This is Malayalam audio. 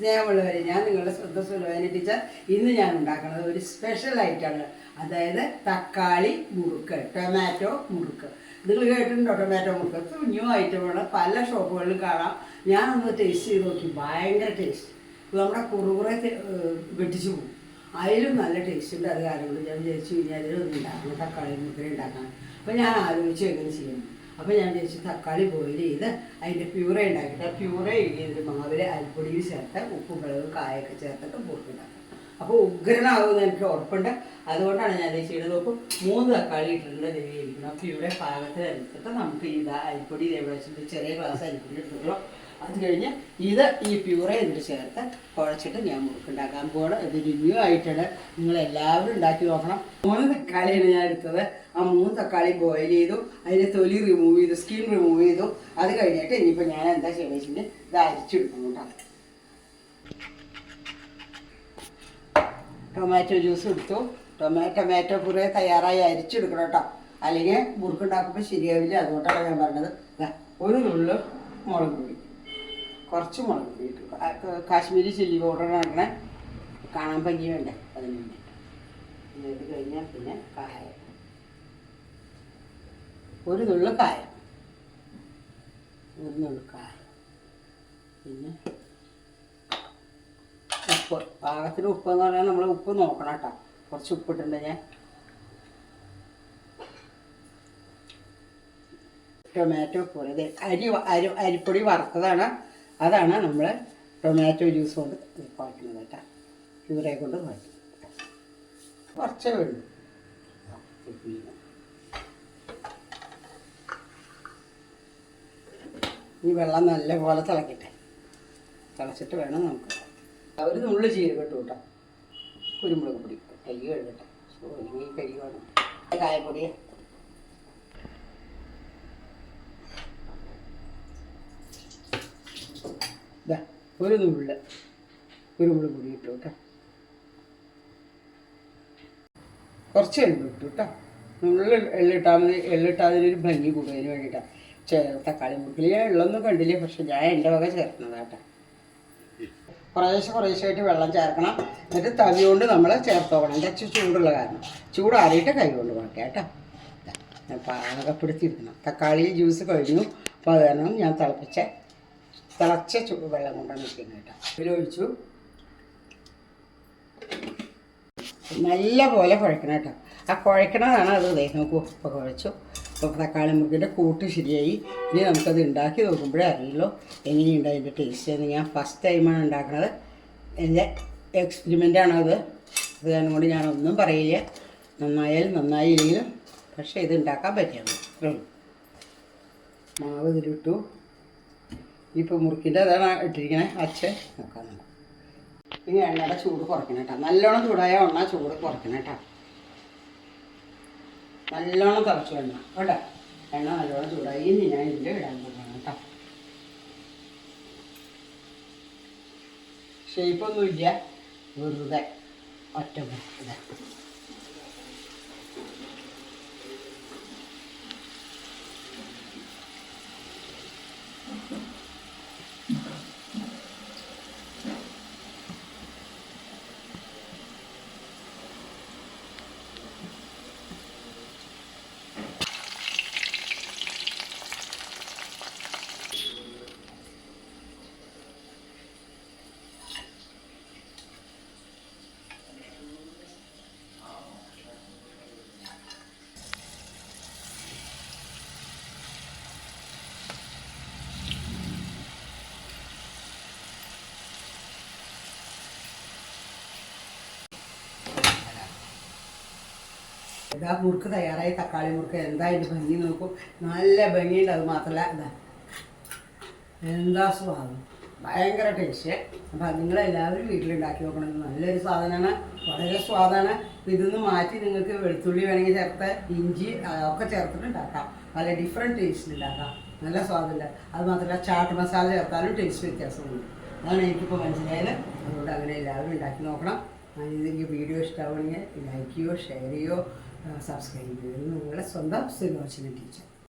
സ്നേഹമുള്ളവരെ ഞാൻ നിങ്ങളുടെ ശ്രദ്ധ സുലഭന ടീച്ചർ ഇന്ന് ഞാൻ ഉണ്ടാക്കുന്നത് ഒരു സ്പെഷ്യൽ ഐറ്റമാണ് അതായത് തക്കാളി മുറുക്ക് ടൊമാറ്റോ മുറുക്ക്. നിങ്ങൾ കേട്ടിട്ടുണ്ടോ ടൊമാറ്റോ മുറുക്ക്? ന്യൂ ഐറ്റമാണ് പല ഷോപ്പുകളിലും കാണാം. ഞാനൊന്ന് ടേസ്റ്റ് ചെയ്ത് നോക്കി. ഭയങ്കര ടേസ്റ്റ് നമ്മുടെ കുറുകുറെ വെട്ടിച്ചു പോകും. അതിലും നല്ല ടേസ്റ്റ് ഉണ്ട്. അത് കൊണ്ട് ഞാൻ വിചാരിച്ചു കഴിഞ്ഞാൽ അതിലൊന്നും ഉണ്ടാക്കണം തക്കാളി മുറുക്കിനെ ഉണ്ടാക്കാൻ. അപ്പോൾ ഞാൻ ആലോചിച്ചു എങ്ങനെ ചെയ്യണം. അപ്പോൾ ഞാൻ വിചാരിച്ചു തക്കാളി ബോയിൽ ചെയ്ത് അതിന്റെ പ്യൂറേ ഉണ്ടാക്കിയിട്ട് ആ പ്യൂറേ ചെയ്തിട്ട് മാവിൽ അരിപ്പൊടിയിൽ ചേർത്ത് ഉപ്പും മുളകും കായൊക്കെ ചേർത്തിട്ട് മുറുക്കുണ്ടാക്കാം അപ്പോൾ ഉഗ്രനാകുമെന്ന് എനിക്ക് ഉറപ്പുണ്ട്. അതുകൊണ്ടാണ് ഞാൻ ചെയ്തത്. അപ്പോൾ മൂന്ന് തക്കാളി ഇട്ടിട്ടുണ്ട് ദൈവം അപ്പോൾ ഇവിടെ പാകത്തിനനുസരിച്ചിട്ട് നമുക്ക് ഈ അരിപ്പൊടി ഇതേപോലെ ചെറിയ ഗ്ലാസ് അരിപ്പൊടി എടുത്തുള്ളൂ അത് കഴിഞ്ഞ് ഇത് ഈ പ്യൂറെ ഇതിൽ ചേർത്ത് കുഴച്ചിട്ട് ഞാൻ മുറുക്കുണ്ടാക്കാൻ പോകണം ഇത് റിവ്യൂ ആയിട്ടാണ്. നിങ്ങൾ എല്ലാവരും ഉണ്ടാക്കി നോക്കണം. മൂന്ന് തക്കാളിയാണ് ഞാൻ എടുത്തത്. ആ മൂന്ന് തക്കാളി ബോയിൽ ചെയ്തു. അതിന്റെ തൊലി റിമൂവ് ചെയ്തു സ്കിൻ റിമൂവ് ചെയ്തു. അത് കഴിഞ്ഞിട്ട് ഇനിയിപ്പോൾ ഞാൻ എന്താ ചെയ്യുന്നത് ഇത് അരിച്ചെടുക്കുന്നുണ്ടാകും ടൊമാറ്റോ ജ്യൂസ് എടുത്തു. ടൊമാ ടൊമാറ്റോ പുറേ തയ്യാറായി അരിച്ചെടുക്കണം കേട്ടോ. അല്ലെങ്കിൽ മുറുക്കുണ്ടാക്കുമ്പോൾ ശരിയാവില്ല. അതുകൊണ്ടാണ് ഞാൻ പറഞ്ഞത്. ഒരു നുള്ളു മുളക് പൊടി. കുറച്ച് മുളക് പൊടി ഇട്ടു. കാശ്മീരി ചില്ലി പൗഡർ കാണാൻ ഭംഗി വേണ്ടേ അതിന് വേണ്ടിയിട്ട്. ഇത് കഴിഞ്ഞാൽ പിന്നെ കായം. ഒരു നുള്ളു കായം. ഒരു നുള്ളു കായം. പിന്നെ ഉപ്പ്. പാകത്തിന് ഉപ്പ് എന്ന് പറഞ്ഞാൽ നമ്മൾ ഉപ്പ് നോക്കണം കേട്ടോ. കുറച്ച് ഉപ്പിട്ടുണ്ട് ഞാൻ. ടൊമാറ്റോ പൊടി. അരി അരി അരിപ്പൊടി വറുത്തതാണ്. അതാണ് നമ്മൾ ടൊമാറ്റോ ജ്യൂസ് കൊണ്ട് കുഴക്കുന്നത് കേട്ടോ. ഇവരെ കൊണ്ട് കുഴക്കും കുറച്ചേ വേണ്ടു ഈ വെള്ളം നല്ലപോലെ തിളക്കട്ടെ. തിളച്ചിട്ട് വേണം നമുക്ക് ഒരു നുള്ളു ജീരകം ഇട്ടു കേട്ടോ. കുരുമുളക് പൊടി. കൈ കഴുകട്ടെ. സോറി കൈ കാണും. കായപ്പൊടി. ഒരു നുള്ള് കുരുമുളക് പൊടി ഇട്ടു കേട്ടോ. കുറച്ച് എണ്ണ ഇട്ടു കേട്ടോ. നുള്ള് എള്ളിട്ടാൽ മതി. എള്ളിട്ടാൽ അതിനൊരു ഭംഗി കൂടുന്നതിന് വേണ്ടിയിട്ടാണ് തക്കാളി ഞാൻ എള്ളൊന്നും കണ്ടില്ല പക്ഷെ ഞാൻ എന്റെ വക ചേർക്കുന്നതാട്ടോ കുറേശ്ശെ കുറേശ്ശായിട്ട് വെള്ളം ചേർക്കണം. എന്നിട്ട് തവി കൊണ്ട് നമ്മൾ ചേർത്തോക്കണം. എന്റെ അച്ഛൻ ചൂടുള്ള കാരണം. ചൂടാറിയിട്ട് കൈ കൊണ്ട് കുഴക്കാം കേട്ടോ. പാകപ്പെടുത്തിയിരിക്കണം തക്കാളി ജ്യൂസ് കഴിഞ്ഞു. അപ്പോൾ അത് കാരണം ഞാൻ തിളപ്പിച്ച തിളച്ച ചൂട് വെള്ളം കൊണ്ടാണ് നിൽക്കുന്നത് കേട്ടോ. ഇതിലൊഴിച്ചു നല്ല പോലെ കുഴക്കണം കേട്ടോ. ആ കുഴക്കണതാണ് അത്. നോക്കൂ ഇപ്പോൾ കുഴച്ചു. ഇപ്പോൾ തക്കാളി മുറുകിന്റെ കൂട്ട് ശരിയായി. ഇനി നമുക്കത് ഉണ്ടാക്കി നോക്കുമ്പോഴേ അറിയുള്ളൂ എങ്ങനെയുണ്ട് അതിന്റെ ടേസ്റ്റ് എന്ന്. ഞാൻ ഫസ്റ്റ് ടൈമാണ് ഉണ്ടാക്കുന്നത് എന്റെ എക്സ്പെരിമെന്റാണ് അത്. അത് കാരണം കൊണ്ട് ഞാനൊന്നും പറയില്ല. നന്നായാലും നന്നായില്ലെങ്കിലും പക്ഷേ ഇത് ഉണ്ടാക്കാൻ പറ്റിയാണ് മാവ് ഇതിലിട്ടു. ഇപ്പോൾ മുറുക്കിന്റെ അതാണ് ഇട്ടിരിക്കണേ. അച്ഛൻ നോക്കാം. നമുക്ക് ഇനി എണ്ണയുടെ ചൂട് കുറയ്ക്കണം കേട്ടോ. നല്ലോണം ചൂടായ എണ്ണ ചൂട് കുറയ്ക്കണം കേട്ടോ. നല്ലോണം കുറച്ച് എണ്ണ കേട്ടോ? എണ്ണ നല്ലോണം ചൂടായി. ഇനി ഞാൻ ഇതിൽ ഇടാൻ പോകണം കേട്ടോ. ഷേപ്പൊന്നുമില്ല വെറുതെ ഒറ്റ ഇതാ. ഇതാ മുറുക്ക് തയ്യാറായി തക്കാളി മുറുക്ക് എന്താ ഇത് ഭംഗി നോക്കും. നല്ല ഭംഗിയുണ്ട് അത് മാത്രമല്ല ഇതാ. എന്താ സ്വാദം? ഭയങ്കര ടേസ്റ്റ് അപ്പം നിങ്ങളെല്ലാവരും വീട്ടിലുണ്ടാക്കി നോക്കണം. ഇത് നല്ലൊരു സാധനമാണ് വളരെ സ്വാദാണ്. ഇതൊന്ന് മാറ്റി നിങ്ങൾക്ക് വെളുത്തുള്ളി വേണമെങ്കിൽ ചേർത്ത് ഇഞ്ചി ഒക്കെ ചേർത്തിട്ട് ഉണ്ടാക്കാം പല ഡിഫറെന്റ് ടേസ്റ്റിൽ ഉണ്ടാക്കാം നല്ല സ്വാദുണ്ട്. അത് മാത്രമല്ല ചാട്ട് മസാല ചേർത്താലും ടേസ്റ്റ് വ്യത്യാസമുണ്ട്. അതാണ് എനിക്കിപ്പോൾ മനസ്സിലായത്. അതുകൊണ്ട് അങ്ങനെ എല്ലാവരും ഉണ്ടാക്കി നോക്കണം. ഇതിന്റെ വീഡിയോ ഇഷ്ടമാവുകയാണെങ്കിൽ ലൈക്ക് ചെയ്യോ ഷെയർ ചെയ്യോ. സബ്സ്ക്രൈബ് ചെയ്യോ ഇത് നിങ്ങളുടെ സ്വന്തം സുലോചന ടീച്ചർ